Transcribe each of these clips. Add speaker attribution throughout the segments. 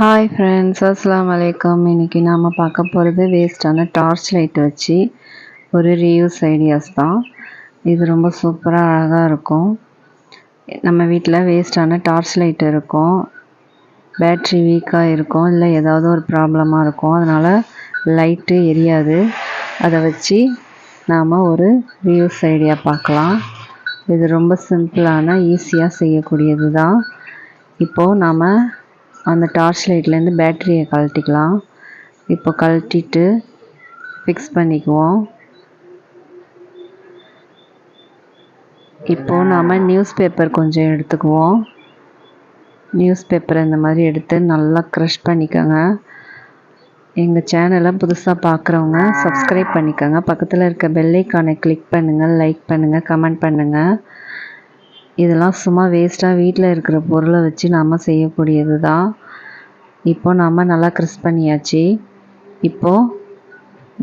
Speaker 1: Hi friends அஸ்லாம் வலைக்கம் இன்றைக்கி நாம் பார்க்க போகிறது வேஸ்ட்டான டார்ச் லைட் வச்சு ஒரு ரீயூஸ் ஐடியாஸ் தான். இது ரொம்ப சூப்பராக அழகாக இருக்கும். நம்ம வீட்டில் வேஸ்ட்டான டார்ச் லைட் இருக்கும். பேட்ரி வீக்காக இருக்கும். இல்லை ஏதாவது ஒரு ப்ராப்ளமாக இருக்கும். அதனால் லைட்டு எரியாது. அதை வச்சு நாம் ஒரு ரீயூஸ் ஐடியா பார்க்கலாம். இது ரொம்ப சிம்பிளான ஈஸியாக செய்யக்கூடியது தான். இப்போது நாம் அந்த டார்ச் லைட்லேருந்து பேட்டரியை கழட்டிக்கலாம். இப்போ கழட்டிட்டு ஃபிக்ஸ் பண்ணிக்குவோம். இப்போது நாம் நியூஸ் பேப்பர் கொஞ்சம் எடுத்துக்குவோம். நியூஸ் பேப்பர் இந்த மாதிரி எடுத்து நல்லா க்ரஷ் பண்ணிக்கோங்க. எங்கள் சேனலை புதுசாக பார்க்குறவங்க சப்ஸ்கிரைப் பண்ணிக்கோங்க. பக்கத்தில் இருக்க பெல்லைக்கானை கிளிக் பண்ணுங்கள் லைக் பண்ணுங்கள் கமெண்ட் பண்ணுங்கள் இதெல்லாம் சும்மா வேஸ்ட்டாக வீட்டில் இருக்கிற பொருளை வச்சு நாம் செய்யக்கூடியது தான் இப்போ நாம் நல்லா க்ரிஸ் பண்ணியாச்சு. இப்போது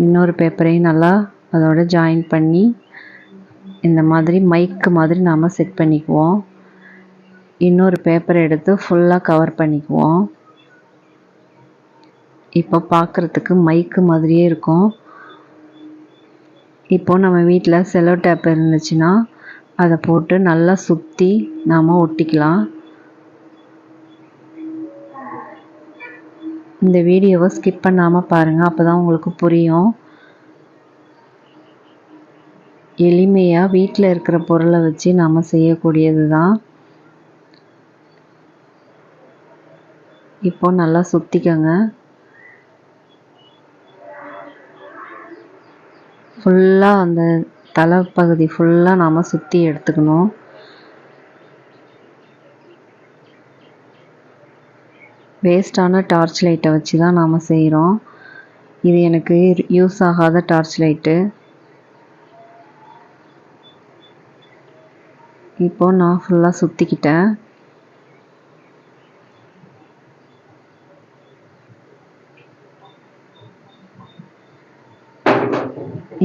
Speaker 1: இன்னொரு பேப்பரையும் நல்லா அதோட ஜாயின் பண்ணி இந்த மாதிரி மைக்கு மாதிரி நாம் செட் பண்ணிக்குவோம். இன்னொரு பேப்பரை எடுத்து ஃபுல்லாக கவர் பண்ணிக்குவோம். இப்போ பார்க்குறதுக்கு மைக்கு மாதிரியே இருக்கும். இப்போது நம்ம வீட்டில் செலோ டேப் இருந்துச்சுன்னா அதை போட்டு நல்லா சுற்றி நாம் ஒட்டிக்கலாம். இந்த வீடியோவை ஸ்கிப் பண்ணாமல் பாருங்கள் அப்போ தான் உங்களுக்கு புரியும். எளிமையாக வீட்டில் இருக்கிற பொருளை வச்சு நாம் செய்யக்கூடியது தான் இப்போ நல்லா சுற்றிக்கோங்க ஃபுல்லாக அந்த தலைப்பகுதி ஃபுல்லாக நாம் சுற்றி எடுத்துக்கணும். வேஸ்ட்டான டார்ச் லைட்டை வச்சு தான் நாம் செய்கிறோம் இது எனக்கு யூஸ் ஆகாத டார்ச் லைட்டு இப்போது நான் ஃபுல்லாக சுற்றிக்கிட்டேன்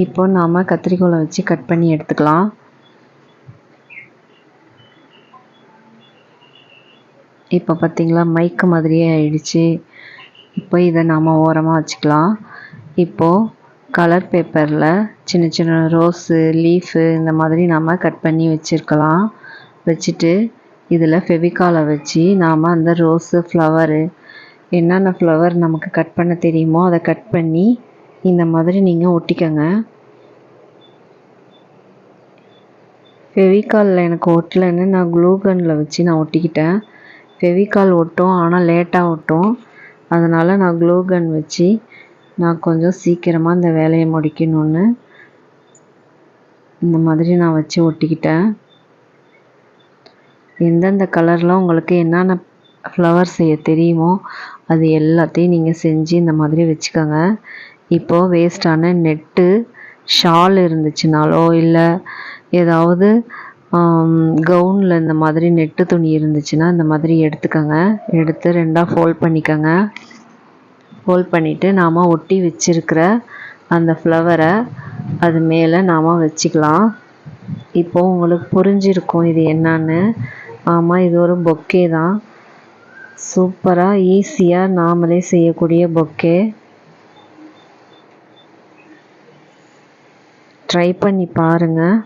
Speaker 1: இப்போ நாம் கத்திரிக்கோலை வச்சு கட் பண்ணி எடுத்துக்கலாம். இப்போ பார்த்திங்களா மைக்கு மாதிரியே ஆயிடுச்சு. இப்போ இதை நாம் ஓரமாக வச்சுக்கலாம். இப்போது கலர் பேப்பரில் சின்ன சின்ன ரோஸு லீஃபு இந்த மாதிரி நாம் கட் பண்ணி வச்சுருக்கலாம். வச்சுட்டு இதில் ஃபெவிகாலை வச்சு நாம் அந்த ரோஸு ஃப்ளவரு என்னென்ன ஃப்ளவர் நமக்கு கட் பண்ண தெரியுமோ அதை கட் பண்ணி இந்த மாதிரி நீங்கள் ஒட்டிக்கங்க. ஃபெவிகாலில் எனக்கு ஒட்டலைன்னு நான் க்ளூகனில் வச்சு நான் ஒட்டிக்கிட்டேன். ஃபெவிகால் ஒட்டும் ஆனால் லேட்டாக ஒட்டும். அதனால் நான் க்ளூகன் வச்சு நான் கொஞ்சம் சீக்கிரமாக இந்த வேலையை முடிக்கணும்னு இந்த மாதிரி நான் வச்சு ஒட்டிக்கிட்டேன். எந்தெந்த கலரில் உங்களுக்கு என்னென்ன ஃப்ளவர் செய்ய தெரியுமோ அது எல்லாத்தையும் நீங்கள் செஞ்சு இந்த மாதிரி வச்சுக்கோங்க. இப்போது வேஸ்ட்டான நெட்டு ஷால் இருந்துச்சுனாலோ இல்லை ஏதாவது கவுனில் இந்த மாதிரி நெட்டு துணி இருந்துச்சுன்னா இந்த மாதிரி எடுத்துக்கோங்க. எடுத்து ரெண்டாக ஃபோல்ட் பண்ணிக்கோங்க. ஃபோல்ட் பண்ணிவிட்டு நாம் ஒட்டி வச்சுருக்கிற அந்த ஃப்ளவரை அது மேலே நாம் வச்சுக்கலாம். இப்போது உங்களுக்கு புரிஞ்சிருக்கும் இது என்னன்னு. ஆமாம் இது ஒரு பொக்கே தான். சூப்பராக ஈஸியாக நாமளே செய்யக்கூடிய பொக்கே ட்ரை பண்ணி பாருங்கள்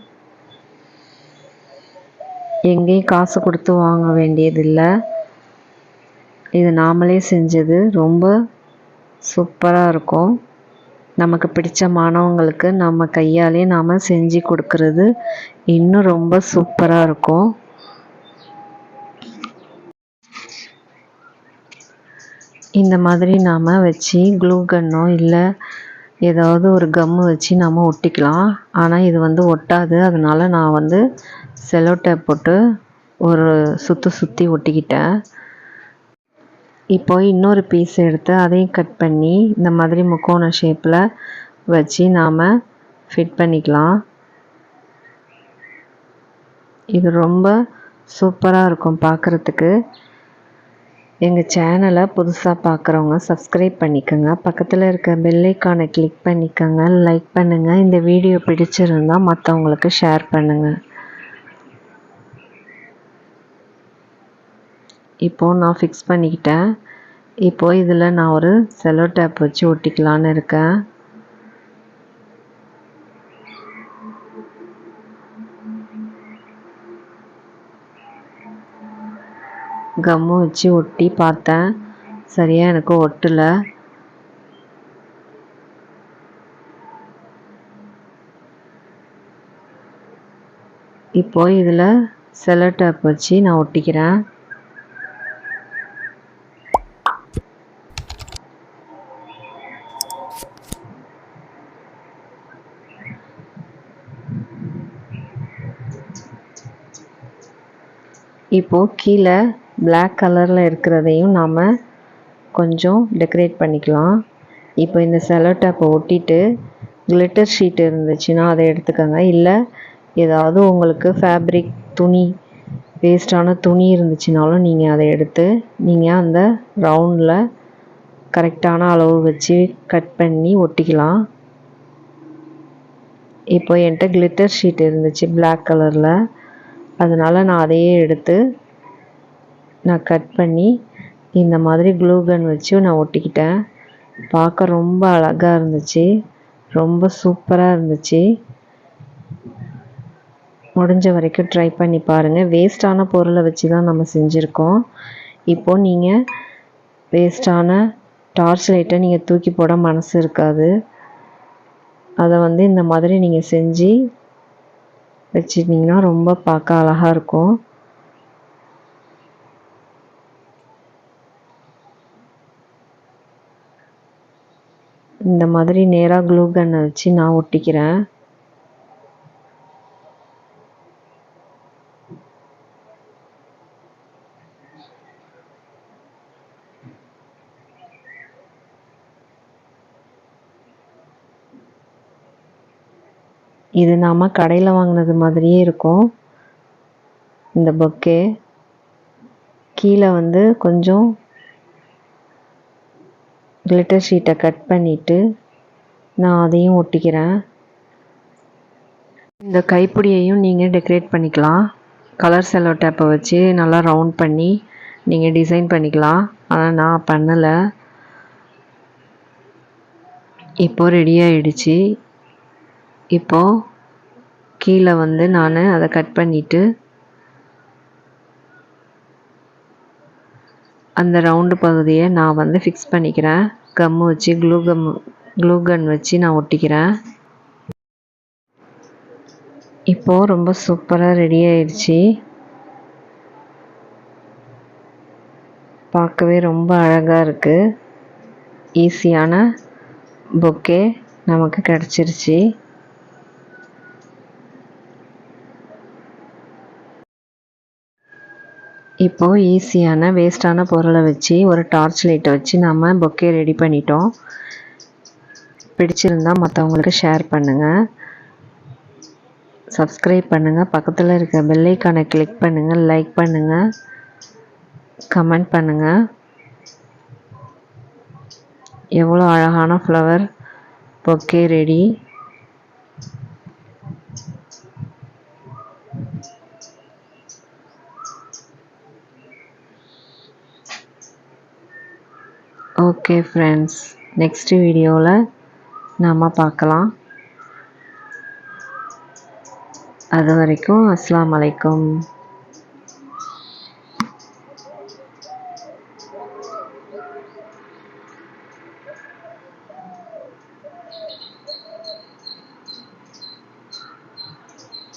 Speaker 1: எங்கேயும் காசு கொடுத்து வாங்க வேண்டியதில்லை. இது நாமளே செஞ்சது. ரொம்ப சூப்பராக இருக்கும். நமக்கு பிடிச்ச மாணவங்களுக்கு நம்ம கையாலே நாம் செஞ்சு கொடுக்கறது இன்னும் ரொம்ப சூப்பராக இருக்கும். இந்த மாதிரி நாம் வச்சு க்ளூ கன்னோ இல்லை ஏதாவது ஒரு கம்மு வச்சு நம்ம ஒட்டிக்கலாம். ஆனால் இது வந்து ஒட்டாது. அதனால் நான் வந்து செலோ டேப் போட்டு ஒரு சுற்றி சுற்றி ஒட்டிக்கிட்டேன். இப்போ இன்னொரு பீஸ் எடுத்து அதையும் கட் பண்ணி இந்த மாதிரி முக்கோண ஷேப்பில் வச்சு நாம் ஃபிட் பண்ணிக்கலாம். இது ரொம்ப சூப்பராக இருக்கும் பார்க்குறதுக்கு எங்கள் சேனலை புதுசாக பார்க்குறவங்க சப்ஸ்கிரைப் பண்ணிக்கோங்க. பக்கத்தில் இருக்க பெல்லைக்கானை கிளிக் பண்ணிக்கோங்க. லைக் பண்ணுங்கள் இந்த வீடியோ பிடிச்சிருந்தால் மற்றவங்களுக்கு ஷேர் பண்ணுங்கள் இப்போது நான் ஃபிக்ஸ் பண்ணிக்கிட்டேன். இப்போது இதில் நான் ஒரு செலோ டேப் வச்சு ஒட்டிக்கலான்னு இருக்கேன். கம்மு வச்சு ஒட்டி பார்த்தேன். சரியாக எனக்கு ஒட்டலை. இப்போ இதில் செலோ டேப் வச்சு நான் ஒட்டிக்கிறேன். இப்போது கீழே பிளாக் கலரில் இருக்கிறதையும் நாம் கொஞ்சம் டெக்கரேட் பண்ணிக்கலாம். இப்போ இந்த செலோ டேப்பை ஒட்டிட்டு கிளிட்டர் ஷீட் இருந்துச்சுன்னா அதை எடுத்துக்கோங்க. இல்லை ஏதாவது உங்களுக்கு ஃபேப்ரிக் துணி வேஸ்டான துணி இருந்துச்சுனாலும் நீங்கள் அதை எடுத்து நீங்கள் அந்த ரவுண்டில் கரெக்டான அளவு வச்சு கட் பண்ணி ஒட்டிக்கலாம். இப்போ என்கிட்ட கிளிட்டர் ஷீட் இருந்துச்சு பிளாக் கலரில் அதனால் நான் அதையே எடுத்து நான் கட் பண்ணி இந்த மாதிரி க்ளூ கன் வச்சு நான் ஒட்டிக்கிட்டேன். பார்க்க ரொம்ப அழகாக இருந்துச்சு. ரொம்ப சூப்பராக இருந்துச்சு. முடிஞ்ச வரைக்கும் ட்ரை பண்ணி பாருங்கள் வேஸ்ட்டான பொருளை வச்சு தான் நம்ம செஞ்சுருக்கோம். இப்போது நீங்கள் வேஸ்ட்டான டார்ச் லைட்டை நீங்கள் தூக்கி போட மனசு இருக்காது. அதை வந்து இந்த மாதிரி நீங்கள் செஞ்சு வச்சுருந்தீங்கன்னா ரொம்ப பார்க்க அழகாக இருக்கும். இந்த மாதிரி நேராக க்ளூ கன்னை வச்சு நான் ஒட்டிக்கிறேன். இது நாம் கடையில் வாங்கினது மாதிரியே இருக்கும். இந்த பொக்கே கீழே வந்து கொஞ்சம் கிளிட்டர் ஷீட்டை கட் பண்ணிவிட்டு நான் அதையும் ஒட்டிக்கிறேன். இந்த கைப்பிடியையும் நீங்கள் டெக்கரேட் பண்ணிக்கலாம். கலர் செலோ டேப்பை வச்சு நல்லா ரவுண்ட் பண்ணி நீங்கள் டிசைன் பண்ணிக்கலாம். ஆனால் நான் பண்ணலை. இப்போது ரெடி ஆகிடுச்சு இப்போது கீழே வந்து நான் அதை கட் பண்ணிவிட்டு அந்த ரவுண்டு பகுதியை நான் வந்து ஃபிக்ஸ் பண்ணிக்கிறேன். கம்மு வச்சு க்ளூ கம் க்ளூ கன் வச்சு நான் ஒட்டிக்கிறேன். இப்போது ரொம்ப சூப்பராக ரெடி ஆயிடுச்சு. பார்க்கவே ரொம்ப அழகாக இருக்குது ஈஸியான பொக்கே நமக்கு கிடச்சிருச்சு. இப்போது ஈஸியான வேஸ்ட்டான பொருளை வச்சு ஒரு டார்ச் லைட்டை வச்சு நம்ம பொக்கே ரெடி பண்ணிட்டோம். பிடிச்சிருந்தா மற்றவங்களுக்கு ஷேர் பண்ணுங்கள் சப்ஸ்கிரைப் பண்ணுங்கள் பக்கத்தில் இருக்க பெல்லைக்கானை கிளிக் பண்ணுங்கள் லைக் பண்ணுங்கள் கமெண்ட் பண்ணுங்கள் எவ்வளோ அழகான flower bouquet ready okay friends next வீடியோவில் நாம் பார்க்கலாம். அது வரைக்கும் அஸ்லாம் வலைக்கம்